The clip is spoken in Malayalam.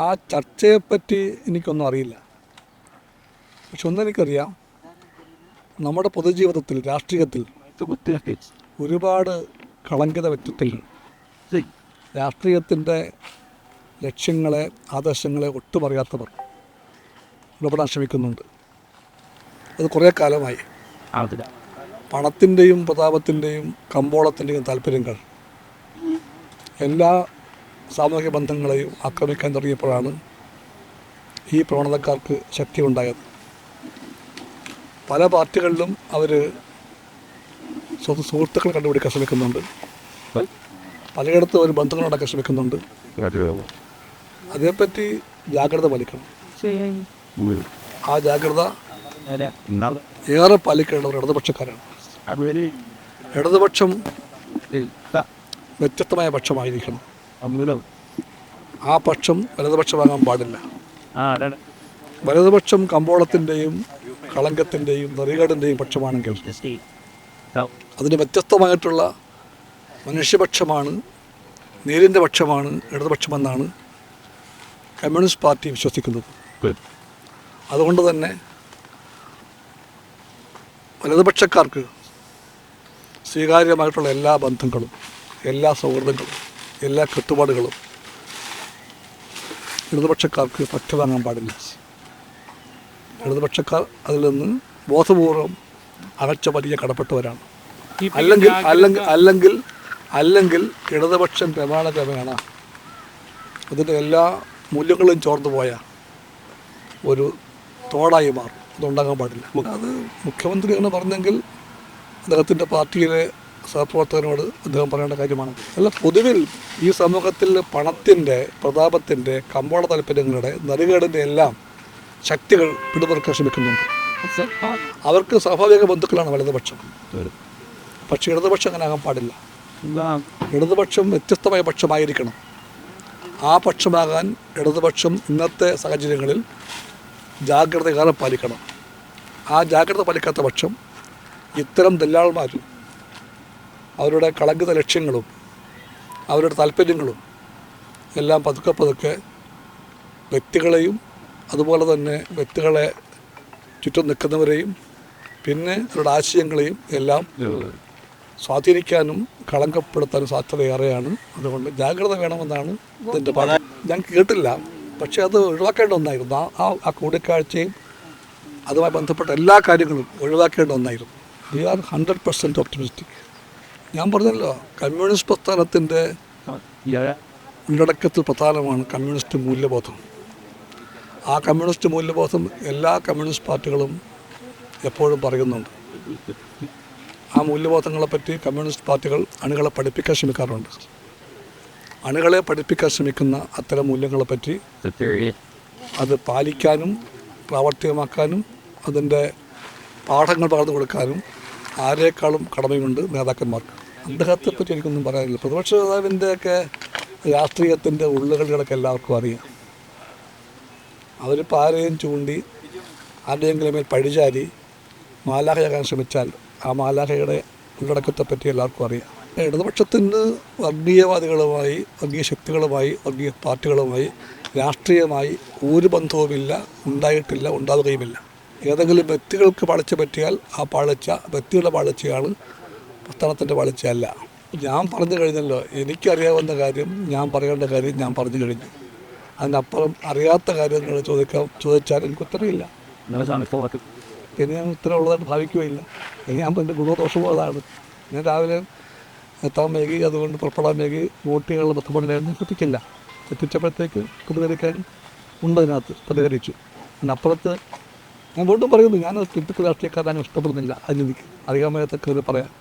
ആ ചർച്ചയെപ്പറ്റി എനിക്കൊന്നും അറിയില്ല. പക്ഷെ ഒന്നെനിക്കറിയാം. നമ്മുടെ പൊതുജീവിതത്തിൽ രാഷ്ട്രീയത്തിൽ ഒരുപാട് കളങ്കിത വ്യക്തിത്വങ്ങൾ രാഷ്ട്രീയത്തിന്റെ ലക്ഷ്യങ്ങളെ ആദർശങ്ങളെ ഒട്ടുമറിയാത്തവർ ഇടപെടാൻ ശ്രമിക്കുന്നുണ്ട്. അത് കുറേ കാലമായി. പണത്തിന്റെയും പ്രതാപത്തിന്റെയും കമ്പോളത്തിന്റെയും താല്പര്യങ്ങൾ എല്ലാ സാമൂഹിക ബന്ധങ്ങളെയും ആക്രമിക്കാൻ തുടങ്ങിയപ്പോഴാണ് ഈ പ്രവണതക്കാർക്ക് ശക്തി ഉണ്ടായത് പല പാർട്ടികളിലും അവർ സ്വന്തം സുഹൃത്തുക്കൾ കണ്ടുപിടിക്കാൻ ശ്രമിക്കുന്നുണ്ട്. പലയിടത്തും അവർ ബന്ധങ്ങൾ ഉണ്ടാക്കാൻ ശ്രമിക്കുന്നുണ്ട് അതേപ്പറ്റി ജാഗ്രത പാലിക്കണം. ആ ജാഗ്രത ഏറെ പാലിക്കേണ്ടവർ ഇടതുപക്ഷക്കാരാണ്. ഇടതുപക്ഷം വ്യത്യസ്തമായ പക്ഷമായിരിക്കണം. ആ പക്ഷം വലതുപക്ഷമാകാൻ പാടില്ല. വലതുപക്ഷം കമ്പോളത്തിന്റെയും കളങ്കത്തിന്റെയും നെറികേടിന്റെയും പക്ഷമാണെങ്കിൽ അതിന് വ്യത്യസ്തമായിട്ടുള്ള മനുഷ്യപക്ഷമാണ് നേരിന്റെ പക്ഷമാണ് ഇടതുപക്ഷമെന്നാണ് കമ്മ്യൂണിസ്റ്റ് പാർട്ടി വിശ്വസിക്കുന്നത്. അതുകൊണ്ട് തന്നെ വലതുപക്ഷക്കാർക്ക് സ്വീകാര്യമായിട്ടുള്ള എല്ലാ ബന്ധങ്ങളും എല്ലാ സൗഹൃദങ്ങളും എല്ലാ കെട്ടുപാടുകളും ഇടതുപക്ഷക്കാർക്ക് പറ്റ വാങ്ങാൻ പാടില്ല. ഇടതുപക്ഷക്കാർ അതിൽ നിന്ന് ബോധപൂർവം അകച്ച വലിയ കടപ്പെട്ടവരാണ്. അല്ലെങ്കിൽ അല്ലെങ്കിൽ അല്ലെങ്കിൽ അല്ലെങ്കിൽ ഇടതുപക്ഷം പ്രമാണ ക്രമേണ അതിന്റെ എല്ലാ മൂല്യങ്ങളും ചോർന്നു പോയ ഒരു തോടായി മാറും. അതുണ്ടാകാൻ പാടില്ല. അത് മുഖ്യമന്ത്രി എന്ന് പറഞ്ഞെങ്കിൽ അദ്ദേഹത്തിന്റെ പാർട്ടിയിലെ സഹപ്രവർത്തകനോട് അദ്ദേഹം പറയേണ്ട കാര്യമാണ്. അല്ല പൊതുവിൽ ഈ സമൂഹത്തിൽ പണത്തിന്റെ പ്രതാപത്തിന്റെ കമ്പോള താല്പര്യങ്ങളുടെ നറുകേടിന്റെ എല്ലാം ശക്തികൾ പിടിമുറുക്കാൻ ശ്രമിക്കുന്നുണ്ട്. അവർക്ക് സ്വാഭാവിക ബന്ധുക്കളാണ് വലതുപക്ഷം. പക്ഷേ ഇടതുപക്ഷം അങ്ങനെ ആകാൻ പാടില്ല. ഇടതുപക്ഷം വ്യത്യസ്തമായ പക്ഷമായിരിക്കണം. ആ പക്ഷമാകാൻ ഇടതുപക്ഷം ഇന്നത്തെ സാഹചര്യങ്ങളിൽ ജാഗ്രത ഏറെ പാലിക്കണം. ആ ജാഗ്രത പാലിക്കാത്ത പക്ഷം ഇത്തരം ദല്ലാൾമാരും അവരുടെ കളങ്കിത ലക്ഷ്യങ്ങളും അവരുടെ താല്പര്യങ്ങളും എല്ലാം പതുക്കെ പതുക്കെ വ്യക്തികളെയും അതുപോലെ തന്നെ വ്യക്തികളെ ചുറ്റും നിൽക്കുന്നവരെയും പിന്നെ അവരുടെ ആശയങ്ങളെയും എല്ലാം സ്വാധീനിക്കാനും കളങ്കപ്പെടുത്താനും സാധ്യത ഏറെയാണ് അതുകൊണ്ട് ജാഗ്രത വേണമെന്നാണ് ഇതിന്റെ ഞാൻ കേട്ടില്ല. പക്ഷേ അത് ഒഴിവാക്കേണ്ട ഒന്നായിരുന്നു. ആ ആ കൂടിക്കാഴ്ചയും അതുമായി ബന്ധപ്പെട്ട എല്ലാ കാര്യങ്ങളും ഒഴിവാക്കേണ്ട ഒന്നായിരുന്നു. We are hundred percent optimistic ഞാൻ പറഞ്ഞല്ലോ കമ്മ്യൂണിസ്റ്റ് പ്രസ്ഥാനത്തിന്റെ ഉള്ളടക്കത്തിൽ പ്രധാനമാണ് കമ്മ്യൂണിസ്റ്റ് മൂല്യബോധം. ആ കമ്മ്യൂണിസ്റ്റ് മൂല്യബോധം എല്ലാ കമ്മ്യൂണിസ്റ്റ് പാർട്ടികളും എപ്പോഴും പറയുന്നുണ്ട്. ആ മൂല്യബോധങ്ങളെപ്പറ്റി കമ്മ്യൂണിസ്റ്റ് പാർട്ടികൾ അണികളെ പഠിപ്പിക്കാൻ ശ്രമിക്കാറുണ്ട്. അണികളെ പഠിപ്പിക്കാൻ ശ്രമിക്കുന്ന അത്തരം മൂല്യങ്ങളെപ്പറ്റി അത് പാലിക്കാനും പ്രാവർത്തികമാക്കാനും അതിന്റെ പാഠങ്ങൾ പകർന്നു കൊടുക്കാനും ആരേക്കാളും കടമയുണ്ട് നേതാക്കന്മാർക്ക് അദ്ദേഹത്തെ പറ്റി എനിക്കൊന്നും പറയാനില്ല. പ്രതിപക്ഷ നേതാവിന്റെയൊക്കെ രാഷ്ട്രീയത്തിന്റെ ഉള്ളുകളികളൊക്കെ എല്ലാവർക്കും അറിയാം. അവരിപ്പോൾ ആരെയും ചൂണ്ടി ആരുടെയെങ്കിലും മേൽ പഴിചാരി മാലാഹയാകാൻ ശ്രമിച്ചാൽ ആ മാലാഹയുടെ ഉള്ളടക്കത്തെ പറ്റി എല്ലാവർക്കും അറിയാം. ഇടതുപക്ഷത്തിന് വർഗീയവാദികളുമായി വർഗീയ ശക്തികളുമായി വർഗീയ പാർട്ടികളുമായി രാഷ്ട്രീയമായി ഒരു ബന്ധവുമില്ല ഉണ്ടായിട്ടില്ല ഉണ്ടാവുകയുമില്ല. ഏതെങ്കിലും വ്യക്തികൾക്ക് പാളിച്ച പറ്റിയാൽ ആ പാളിച്ച വ്യക്തിയുടെ പാളിച്ചയാണ് പ്രസ്ഥാനത്തിന്റെ പാളിച്ചയല്ല ഞാൻ പറഞ്ഞു കഴിഞ്ഞല്ലോ എനിക്കറിയാവുന്ന കാര്യം ഞാൻ പറയേണ്ട കാര്യം ഞാൻ പറഞ്ഞു കഴിഞ്ഞു. അതിനപ്പുറം അറിയാത്ത കാര്യങ്ങൾ ചോദിക്കാൻ ചോദിച്ചാൽ എനിക്ക് ഉത്തരവില്ല പിന്നെ ഞാൻ ഉത്തരവുള്ളതായിട്ട് ഭാവിക്കുകയില്ല. ഇനി ഞാൻ എന്റെ ഗുണദോഷവും അതാണ് ഞാൻ രാവിലെ എത്താൻ വൈകി അതുകൊണ്ട് പുറപ്പെടാൻ വൈകി വോട്ടുകളുടെ ബന്ധപ്പെടാൻ എത്തിക്കില്ല എത്തിച്ചപ്പോഴത്തേക്ക് പ്രതികരിക്കാൻ ഉണ്ടതിനകത്ത് പ്രതികരിച്ചു. അതിനപ്പുറത്ത് ഞാൻ വീണ്ടും പറയുന്നു ഞാൻ ടിപ്പിക്കൽ രാഷ്ട്രീയക്കാരനെ ഇഷ്ടപ്പെടുന്നില്ല. അതിലെനിക്ക് അറിയാൻ വയ്യാത്തൊക്കെ പറയാം